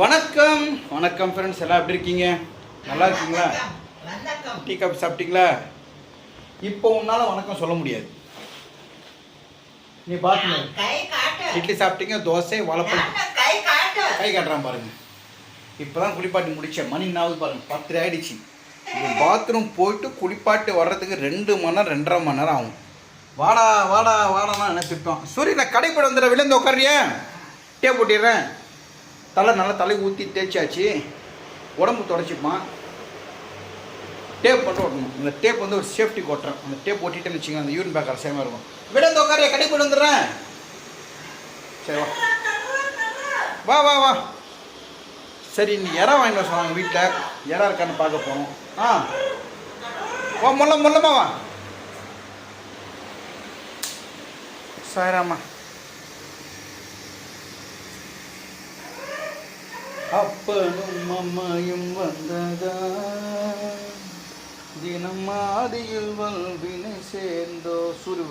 வணக்கம். வணக்கம் ஃப்ரெண்ட்ஸ் எல்லாம் எப்படி இருக்கீங்க? நல்லா இருக்கீங்களா? டீ காஃபி சாப்பிட்டீங்களா? இப்போ உன்னால வணக்கம் சொல்ல முடியாது. நீ பாத்து கை காட்டு. இட்லி சாப்பிட்டீங்க தோசை நல்ல கை காட்டு. கை காட்டுறான் பாருங்க. இப்போதான் குளிப்பாட்டி முடிச்சேன் மணி நாவது பாருங்க பத்தரை ஆயிடுச்சு. பாத்ரூம் போயிட்டு குளிப்பாட்டி வர்றதுக்கு ரெண்டு மணி நேரம் ரெண்டரை மணி நேரம் ஆகும். வாடா வாடா வாடானா என்ன திட்டம் சூரிய நான் கடைப்பட வந்துடுற விழுந்து உட்காரியா டே போட்டிடுறேன் தலை நல்லா தலை ஊற்றி தேய்ச்சாச்சு. உடம்பு தொடச்சிப்பான் டேப் மட்டும் ஓட்டணும். இந்த டேப் வந்து ஒரு சேஃப்டி ஓட்டுறேன் அந்த டேப் ஓட்டிட்டேன்னு வச்சுக்கோங்க அந்த யூரின் பேக் சேமாக இருக்கும். விழுந்து கடை கடைப்பட வந்துடுறேன். சரி வா. வா வா வா. சரி நீ இறா வாங்கிட்டு சொன்னாங்க வீட்டில். இறா இருக்கான்னு பார்க்க போகணும். ஆ. வா முல்ல முல்லமா வா. சாயராமா. அப்பனும் அம்மையும் வந்ததா? தினம் மாடியில் வல்வினை சேர்ந்தோ? சூரிய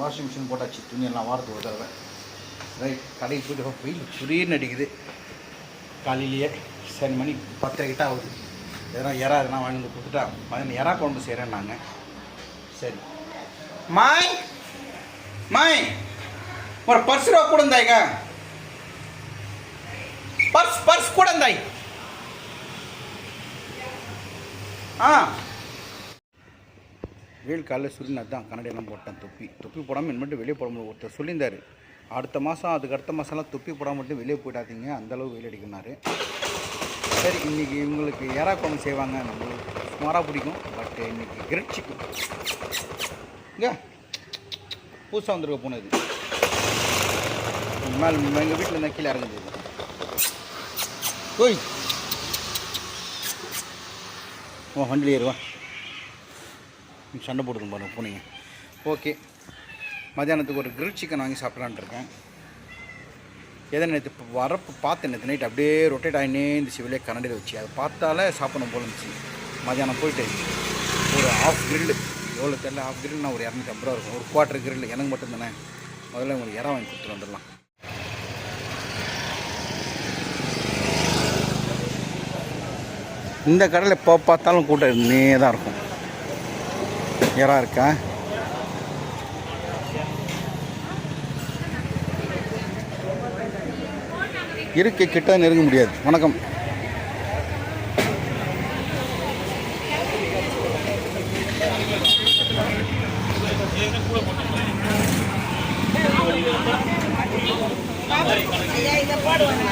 வாஷிங் மிஷின் போட்டாச்சு துணியெல்லாம் வாரத்துக்கு ஒரு தடவை. ரைட் கடைக்கு போயிட்டு வெயில் சுரீர்னு அடிக்குது. காலையிலேயே சரி மணி பத்தரை கிட்ட ஆகுது. எதனா இறா எதனா வாங்கி வந்து கொடுத்துட்டா பதினஞ்சு இறா குழம்பு செய்கிறேன் நாங்கள் சரி. மாய் மாய் ஒரு பர்ஸ் ரூபா கூட பர்ஸ் பர்ஸ் கூட இருந்தாய். ஆ. வெயில் காலைல சுருன்னு தான் கண்ணாடியெல்லாம் போட்டேன் தொப்பி. தொப்பி போடாமல் இனிமேட்டு வெளியே போட முடியும் ஒருத்தர் சொல்லியிருந்தார். அடுத்த மாதம் அதுக்கு அடுத்த மாதம்லாம் தொப்பி போடாமல் மட்டும் வெளியே போயிடாதீங்க அந்தளவு வெயில் அடிக்கும்னாரு. சரி இன்றைக்கி இவங்களுக்கு ஏறா குழம்பு செய்வாங்க நம்மளுக்கு சுமாராக பிடிக்கும் பட் இன்னைக்கு கிரிட் சிக்கன் இங்கே புதுசாக வந்திருக்க பூனை இது. மேலே எங்கள் வீட்டில் இருந்தால் கீழே இறங்குது ஓய். ஓ வண்டியில் ஏறுவா சண்டை போடுது பாருங்க பூனைங்க ஓகே. மத்தியானத்துக்கு ஒரு கிரில் சிக்கன் வாங்கி சாப்பிட்லான்ட்ருக்கேன் எதை நேற்று இப்போ வரப்பு பார்த்து நேற்று நைட் அப்படியே ரொட்டேட் ஆகினே இருந்துச்சு வெளியே கரண்டில் வச்சு. அதை பார்த்தாலே சாப்பிடணும் போல இருந்துச்சு. மதியானம் போயிட்டு ஒரு ஆஃப் கிரில்லு எவ்வளோ தெரியல ஆஃப் கிரில் நான் ஒரு இரநூத்தி ஐம்பது ரூபா இருக்கும். ஒரு குவார்ட்டர் கிரில் எனக்கு மட்டும் தானே முதல்ல உங்களுக்கு இறா வாங்கி கொடுத்துட்டு வந்துடலாம். இந்த கடையில் எப்போ பார்த்தாலும் கூட்டம் இருந்தே தான் இருக்கும். இறா இருக்கா? இருக்கு கிட்ட நெருங்க முடியாது. வணக்கம் இதை போடுவாங்க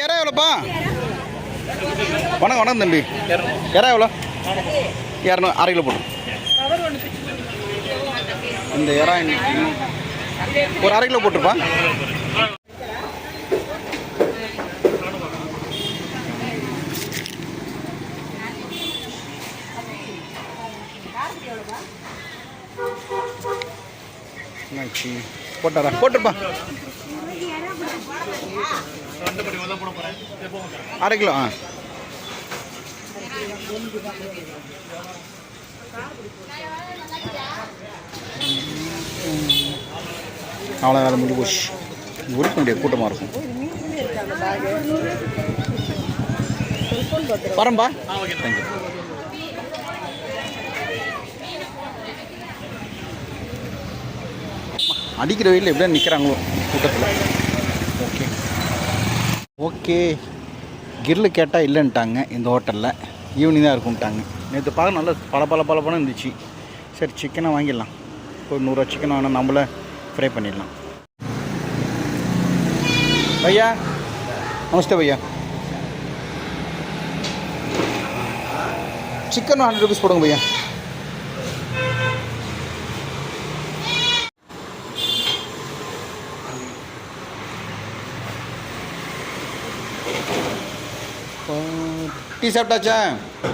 இறா எவ்வளோப்பா வணக்கம் வணக்கம் தம்பி. இறா எவ்வளோ? இரநூறு அரை கிலோ போட்டு இந்த இறா ஒரு அரை கிலோ போட்டுருப்பா போட்டாரா? போட்டுருப்பா அரை கிலோ ஆ. அவ்வளோ வேலை முடிஞ்சு போச்சு. உரிக்க முடியாது கூட்டமாக இருக்கும். வரம்பா. தேங்க்யூ அடிக்கிற வெயிலில் எப்படியா நிற்கிறாங்களோ கூட்டத்தில். ஓகே. கிரில் கேட்டால் இல்லைன்ட்டாங்க இந்த ஹோட்டலில். ஈவினிங் தான் இருக்கும்ட்டாங்க. நேற்று பார்க்க நல்லா பல பல பல இருந்துச்சு. சரி சிக்கனை வாங்கிடலாம். ஒரு நூறுரூவா சிக்கன் வாங்கினா நம்மள ஃப்ரை பண்ணிடலாம். பையா? நமஸ்தே பையா. சிக்கன் ஹண்ட்ரட் ருபீஸ் போடுங்க பையா. டீ சாப்பிட்டாச்சா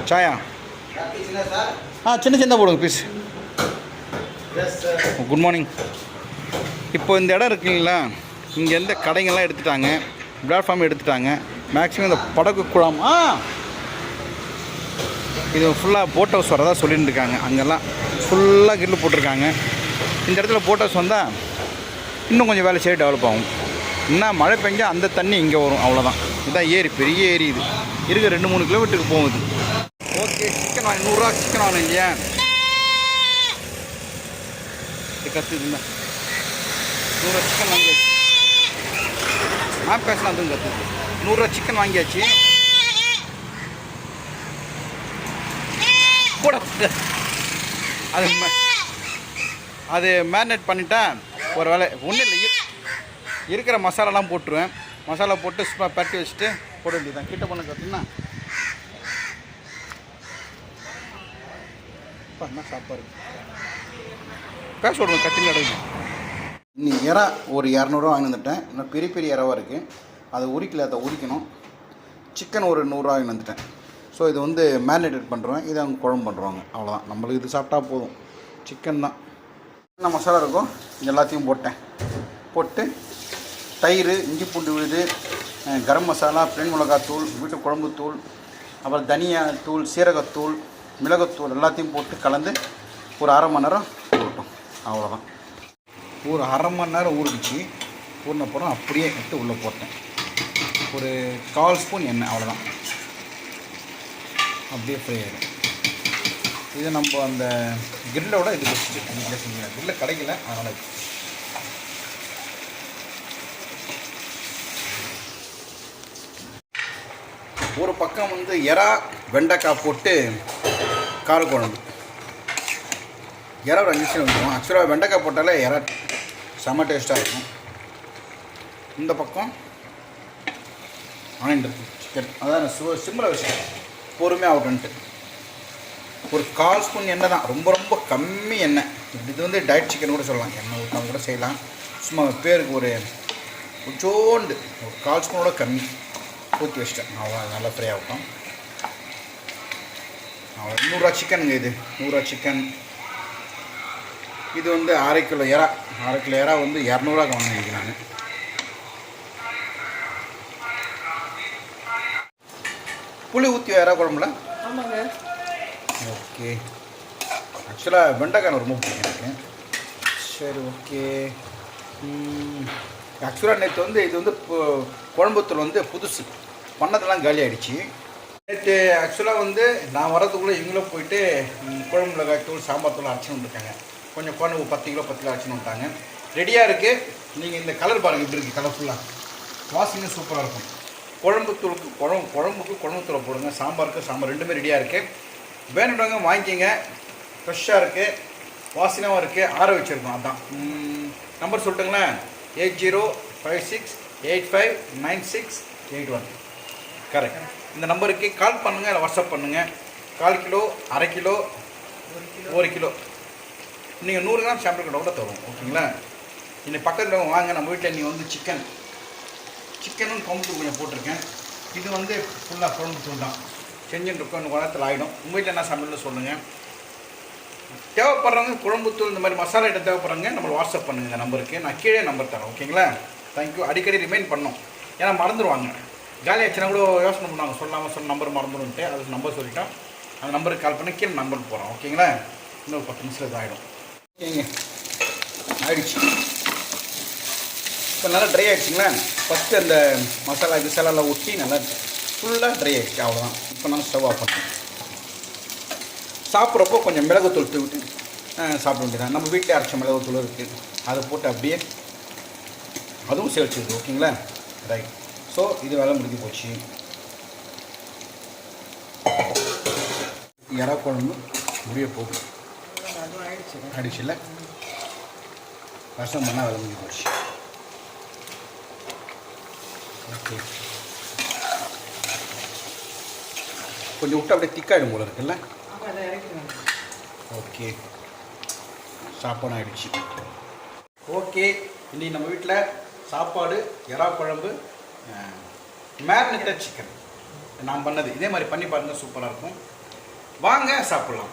சாயா? ஆ சின்ன சின்ன போடுங்க பீஸ் குட் மார்னிங் இப்போ இந்த இடம் இருக்குங்களா இங்கே இருந்த கடைங்கள்லாம் எடுத்துட்டாங்க. பிளாட்ஃபார்ம் எடுத்துட்டாங்க. மேக்ஸிமம் இந்த படகு குழாம் ஆ. இது ஃபுல்லாக போட் ஹவுஸ் வரதா சொல்லிட்டு இருக்காங்க. அங்கெல்லாம் ஃபுல்லாக கிரில் போட்டிருக்காங்க. இந்த இடத்துல போட் ஹவுஸ் வந்தால் இன்னும் கொஞ்சம் வேலை செய்ய டெவலப் ஆகும். என்ன மழை பெஞ்சால் அந்த தண்ணி இங்கே வரும். அவ்வளோதான் இதுதான் ஏரி பெரிய ஏரி இது. இருக்க ரெண்டு மூணு கிலோமீட்டருக்கு போகுது. ஓகே சிக்கன் வாங்க நூறுரூவா சிக்கன் வாங்க இல்லையா இது கற்றுதுங்க நூறுரூவா சிக்கன் வாங்கியாச்சு. நான் பேசலாம் அதுவும் கற்றுது நூறுரூவா சிக்கன் வாங்கியாச்சு. கூட அது ம- அது மேரினேட் பண்ணிட்டேன். ஒரு வேலை ஒன்றும் இல்லை இருக்கிற மசாலாலாம் போட்டுருவேன். மசாலா போட்டு சும்மா பரட்டி வச்சுட்டு போட வேண்டியதான் கிட்ட பண்ண கற்றுனா என்ன சாப்பாடு? பேச விடுங்க கத்தின்னு கிடக்கு இன்னும் இறா ஒரு இரநூறுவா வாங்கி வந்துட்டேன். இன்னும் பெரிய பெரிய இறவா இருக்குது அதை உரிக்கல அதை உரிக்கணும். சிக்கன் ஒரு நூறுரூவா வாங்கி வந்துட்டேன். ஸோ இது வந்து மேரினேட் பண்ணுறோம் இதை அவங்க குழம்பு பண்ணுறாங்க அவ்வளோதான் நம்மளுக்கு இது சாப்பிட்டா போதும். சிக்கன் தான். என்ன மசாலா இருக்கும் எல்லாத்தையும் போட்டேன். போட்டு தயிர் இஞ்சி பூண்டு விழுது கரம் மசாலா பிளன் மிளகாத்தூள் வீட்டு குழம்புத்தூள் அப்புறம் தனியா தூள் சீரகத்தூள் மிளகுத்தூள் எல்லாத்தையும் போட்டு கலந்து ஒரு அரை மணி நேரம் ஊறட்டும். அவ்வளோதான் ஒரு அரை மணி நேரம் ஊறிடுச்சு. ஊறினப்புறம் அப்படியே எடுத்து உள்ளே போட்டேன். ஒரு கால் ஸ்பூன் எண்ணெய் அவ்வளோதான் அப்படியே ஃப்ரை ஆகிடும் இது நம்ம அந்த கிரில்லோட இது பெஸ்ட்டு கிரில்ல கிடைக்கல அதனால் ஒரு பக்கம் வந்து எறா வெண்டைக்காய் போட்டு காரக்குழம்பு எறா ஒரு அஞ்சு வந்துடும் ஆக்சுவலாக வெண்டைக்காய் போட்டாலே எறா செம்ம டேஸ்ட்டாக இருக்கும். இந்த பக்கம் ஆனியன் சிக்கன் அதான் சு சிம்மில் வச்சுட்டேன் பொறுமையாக ஆகட்டும்ட்டு ஒரு கால் ஸ்பூன் எண்ணெய் தான். ரொம்ப ரொம்ப கம்மி எண்ணெய். இது வந்து டயட் சிக்கன் கூட சொல்லலாம். எண்ணெய் ஊற்றாம கூட செய்யலாம். சும்மா பேருக்கு ஒரு கொஞ்சோண்டு ஒரு கால் ஸ்பூனோட கம்மி. ஊற்றி வச்சிட்டேன். அவ்வளோ நல்லா ஃப்ரை ஆகட்டும். அவ்வளோ நூறுரூவா சிக்கனுங்க இது. நூறுரூவா சிக்கன் இது வந்து அரை கிலோ எறா. அரை கிலோ எறா வந்து இரநூறுவா வாங்கினேன் நான். புளி ஊற்றி எறா குழம்புல? ஆமாங்க. ஓகே. ஆக்சுவலாக வெண்டைக்காய் ரொம்ப பிடிக்கும் எனக்கு. சரி ஓகே. ஆக்சுவலாக நேற்று வந்து இது வந்து பு- குழம்புத்தூள் வந்து புதுசு. பண்ணதெல்லாம் காலி ஆகிடுச்சு நேற்று ஆக்சுவலாக வந்து நான் வரதுக்குள்ளே இவங்களும் போயிட்டு குழம்புல குழம்பு மிளகாய் தூள் சாம்பார் தூள் அரைச்சின்னு வந்துருக்காங்க கொஞ்சம் குழம்பு பத்து கிலோ பத்து கிலோ அரைச்சின்னு வந்துட்டாங்க. ரெடியாக இருக்குது நீங்கள் இந்த கலர் பாருங்கள் இப்படி இருக்குது கலர்ஃபுல்லாக வாசனை சூப்பராக இருக்கும். குழம்புத்தூளுக்கு குழம்பு குழம்புக்கு குழம்புத்தூளை போடுங்க. சாம்பாருக்கு சாம்பார் ரெண்டுமே ரெடியாக இருக்குது வேணுன்றவங்க வாங்கிக்கோங்க. ஃப்ரெஷ்ஷாக இருக்குது வாசனாகவும் இருக்குது ஆற வச்சுருக்கோம். அதான். Number சொல்லட்டுங்களேன். Eight zero five six eight five nine six eight one. Correct இந்த நம்பருக்கு கால் பண்ணுங்கள் இல்லை வாட்ஸ்அப் பண்ணுங்கள் கால் கிலோ அரை கிலோ ஒரு கிலோ. நீங்கள் நூறு கிராம் சாம்பிள் கூட தரும் ஓகேங்களா? இன்னைக்கு பக்கத்தில் வாங்க நம்ம வீட்டில் நீ வந்து சிக்கன் சிக்கனும் கொம்பு கொஞ்சம் போட்டிருக்கேன். இது வந்து ஃபுல்லாக குழம்பு தூண்டான் செஞ்சுட்டு இருக்கோம் இன்னும் நேரத்தில் ஆகிடும் உங்கள் வீட்டில் என்ன சமையல்னு சொல்லுங்கள் தேவைப்படுறவங்க குழம்புத்தூள் இந்த மாதிரி மசாலா ஐட்டம் தேவைப்படுறவங்க நம்மளை வாட்ஸ்அப் பண்ணுங்கள் இந்த நம்பருக்கு. நான் கீழே நம்பர் தரேன் ஓகேங்களா தேங்க்யூ அடிக்கடி ரிமைண்ட் பண்ணோம். ஏன்னா மறந்துடுவாங்க காலி கூட யோசனை பண்ணுவாங்க. சொல்லாமல் சொன்ன நம்பர் மறந்துடும்ட்டு அது நம்பர் சொல்லிட்டோம். அந்த நம்பருக்கு கால் பண்ணி கீழே நம்பர் போகிறோம் ஓகேங்களா இன்னொரு பத்து நிமிஷத்தில் இது ஆகிடும் ஓகேங்க ஆயிடுச்சு. இப்போ நல்லா ட்ரை ஆகிடுச்சிங்களா ஃபஸ்ட்டு அந்த மசாலா கிசாலாலாம் ஊற்றி நல்லா ஃபுல்லாக ட்ரை ஆகிடுச்சு அவ்வளோதான் இப்போ நான் ஸ்டவ் ஆஃப் பண்ணுறேன் சாப்பிட்றப்போ கொஞ்சம் மிளகுத்தூள் தூவிட்டு விட்டு சாப்பிட வேண்டியதான் நம்ம வீட்டில் அரைச்ச மிளகுத்தூள் இருக்குது அதை போட்டு அப்படியே அதுவும் சேர்த்துது ஓகேங்களா? ரைட் ஸோ இது வேலை முடிஞ்சு போச்சு. இறா குழம்பு முடிய போகும் ஆயிடுச்சு ஆயிடுச்சுல்ல? ரசம் பண்ணால் வேலை முடிஞ்சு போச்சு. ஓகே கொஞ்சம் விட்டு அப்படியே திக்காயிடும் போல இருக்குல்ல? ஓகே சாப்பாடு ஆயிடுச்சு ஓகே. இன்னைக்கு நம்ம வீட்டில் சாப்பாடு எறா குழம்பு மேரினேட்டட் சிக்கன் நான் பண்ணது. இதே மாதிரி பண்ணி பாருங்க சூப்பராக இருக்கும். வாங்க சாப்பிட்லாம்.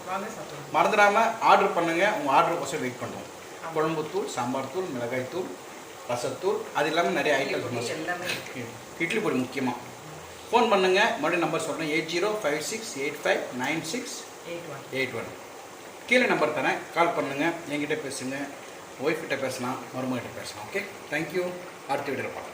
மறந்துடாமல் ஆர்டர் பண்ணுங்கள் உங்கள் ஆர்டருக்கோசம் வெயிட் பண்ணுறோம் குழம்பு தூள் சாம்பார் தூள் மிளகாய் தூள் ரசத்தூள் அது இல்லாமல் நிறைய ஐட்டம்ஸ். இட்லி பொடி முக்கியமாக ஃபோன் பண்ணுங்கள் மறுபடியும் நம்பர் சொல்கிறேன் eight zero five six eight five nine six eight one eight one கீழே நம்பர் தரேன். கால் பண்ணுங்கள் என்கிட்ட பேசுங்க. ஒய்ஃப்கிட்ட பேசலாம். மருமகிட்ட பேசலாம். ஓகே தேங்க்யூ அடுத்த வீடியோவில் பார்க்கலாம்.